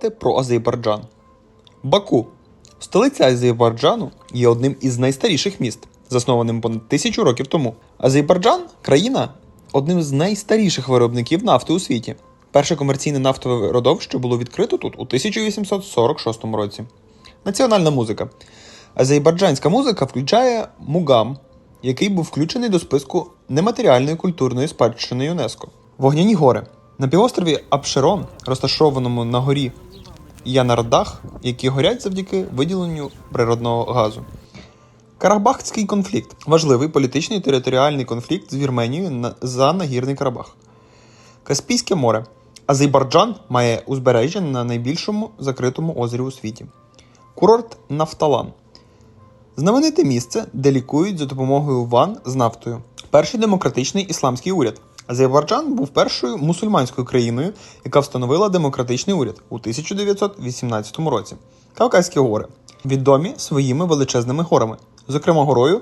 Факти про Азербайджан. Баку. Столиця Азербайджану є одним із найстаріших міст, заснованим понад тисячу років тому. Азербайджан країна одним з найстаріших виробників нафти у світі. Перше комерційне нафтове родовище було відкрито тут у 1846 році. Національна музика. Азербайджанська музика включає мугам, який був включений до списку нематеріальної культурної спадщини ЮНЕСКО. Вогняні гори. На півострові Апшерон, розташованому на горі Янардах, які горять завдяки виділенню природного газу. Карабахський конфлікт важливий політичний територіальний конфлікт з Вірменією на- за нагірний Карабах. Каспійське море. Азербайджан має узбережжя на найбільшому закритому озері у світі. Курорт Нафталан. Знамените місце, де лікують за допомогою ван з нафтою. Перший демократичний ісламський уряд. Азербайджан був першою мусульманською країною, яка встановила демократичний уряд у 1918 році. Кавказькі гори відомі своїми величезними горами, зокрема горою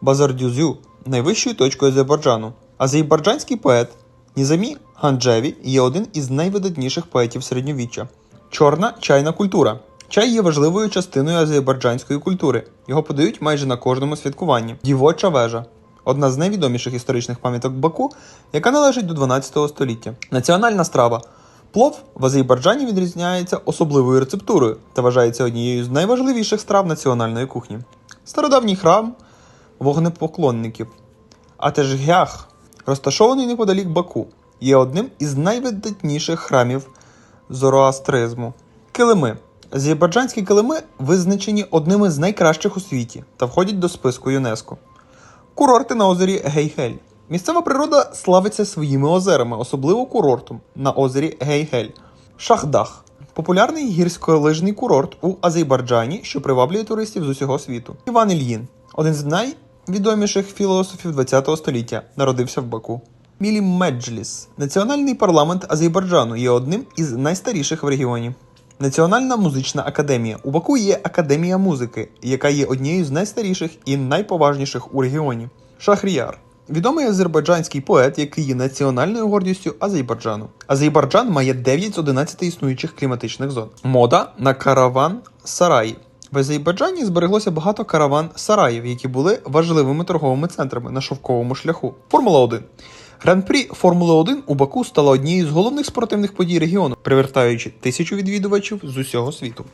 Базардюзю, найвищою точкою Азербайджану. Азербайджанський поет Нізамі Ганджеві є один із найвидатніших поетів середньовіччя. Чорна чайна культура. Чай є важливою частиною азербайджанської культури. Його подають майже на кожному святкуванні. Дівоча вежа одна з найвідоміших історичних пам'яток Баку, яка належить до 12 століття. Національна страва. Плов в Азербайджані відрізняється особливою рецептурою та вважається однією з найважливіших страв національної кухні. Стародавній храм вогнепоклонників. Атежгях, розташований неподалік Баку, є одним із найвидатніших храмів зороастризму. Килими. Азербайджанські килими визначені одними з найкращих у світі та входять до списку ЮНЕСКО. Курорти на озері Гейхель. Місцева природа славиться своїми озерами, особливо курортом на озері Гейхель. Шахдах популярний гірськолижний курорт у Азербайджані, що приваблює туристів з усього світу. Іван Ільїн один з найвідоміших філософів ХХ століття, народився в Баку. Мілі Меджліс. Національний парламент Азербайджану є одним із найстаріших в регіоні. Національна музична академія. У Баку є академія музики, яка є однією з найстаріших і найповажніших у регіоні. Шахріяр. Відомий азербайджанський поет, який є національною гордістю Азербайджану. Азербайджан має 9 з 11 існуючих кліматичних зон. Мода на караван сараї. В Азербайджані збереглося багато караван сараїв, які були важливими торговими центрами на шовковому шляху. Формула 1. Гран-прі Формули 1 у Баку стала однією з головних спортивних подій регіону, привертаючи тисячу відвідувачів з усього світу.